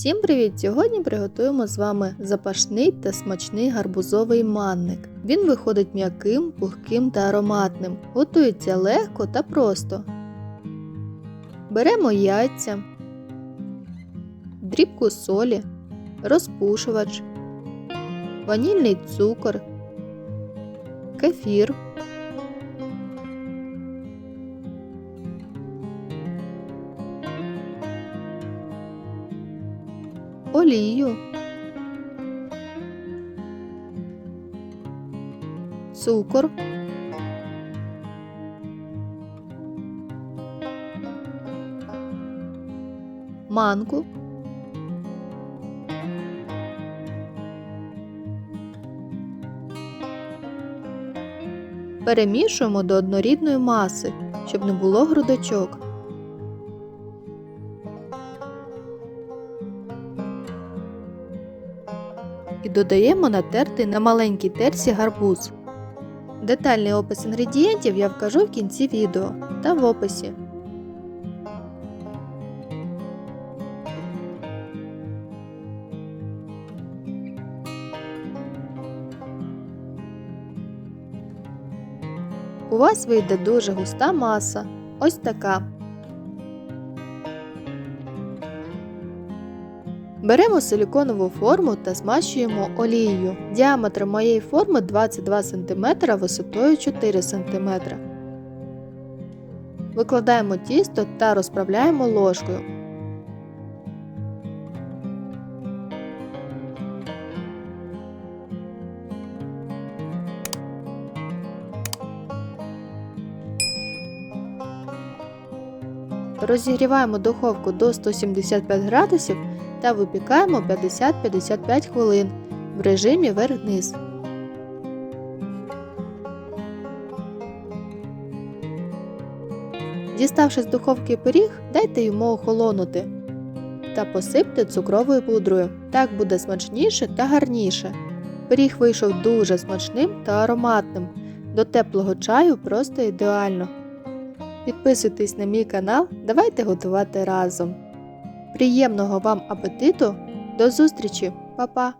Всім привіт! Сьогодні приготуємо з вами запашний та смачний гарбузовий манник. Він виходить м'яким, пухким та ароматним. Готується легко та просто. Беремо яйця, дрібку солі, розпушувач, ванільний цукор, кефір. Олію, цукор, манку, перемішуємо до однорідної маси, щоб не було грудочок. І додаємо натертий на маленькій терці гарбуз. Детальний опис інгредієнтів я вкажу в кінці відео та в описі. У вас вийде дуже густа маса. Ось така. Беремо силіконову форму та змащуємо олією. Діаметр моєї форми 22 см висотою 4 см. Викладаємо тісто та розправляємо ложкою. Розігріваємо духовку до 175 градусів та випікаємо 50-55 хвилин в режимі вверх-вниз. Діставши з духовки пиріг, дайте йому охолонути та посипте цукровою пудрою. Так буде смачніше та гарніше. Пиріг вийшов дуже смачним та ароматним. До теплого чаю просто ідеально. Підписуйтесь на мій канал, давайте готувати разом. Приємного вам апетиту! До зустрічі, Па-па!